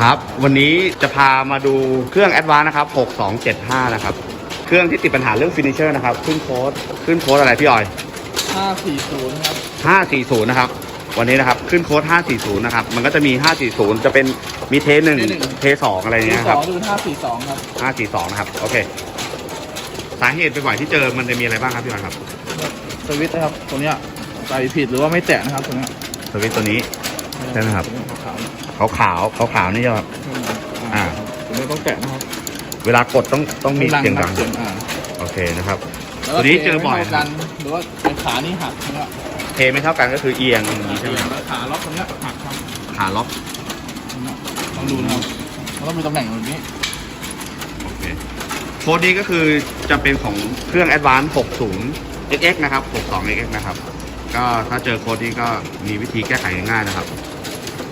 ครับ วันนี้จะพามาดูเครื่อง a d v a n c e นะครับ 6275 นะครับ เครื่องที่ติดปัญหาเรื่องฟินิเชอร์นะครับ ขึ้นโค้ดขึ้นโค้ดอะไรพี่ออย 540 ครับ 540 นะครับ วันนี้นะครับ ขึ้นโค้ด540 นะครับ มันก็จะมี 540 จะเป็นมีเทหนึ่งเทหนึ่ง เทสองอะไรที่เงี้ยสคอรับงดู542 ครับ 542 นะครับ โอเค สาเหตุบ่อยๆที่เจอมันจะมีอะไรบ้างครับพี่ออยครับ สวิตช์นะครับ ตัวเนี้ยใส่ผิดหรือว่าไม่แตะนะครับตัวเนี้ยสวิตช์ตัวนี้ ใช่ไหมครับขาว ขาวขาวๆขาวๆนี่จะแบบๆอ่าตัวนี้ต้องแตะนะครับเวลากดต้องต้องมีเสียงดังเสียงอ่าโอเคนะครับ แล้วตัวนี้เจอบ่อยทไม่ท่ากันหรือว่าไอ้ขานี่หักเนี่ยเทไม่เท่ากันก็คือเอียงอย่างนี้ใช่ไหมครับแล้วขาล็อกตรงเนี้ยหักครับขาล็อกลองดูนะครับมันต้องมีตำแหน่งแบบนี้โอเคโค้ดนี้ก็คือจะเป็นของเครื่อง Advance 60 XX นะครับ 62 XX นะครับ ก็ถ้าเจอโค้ดนี้ก็มีวิธีแก้ไขง่ายๆนะครับ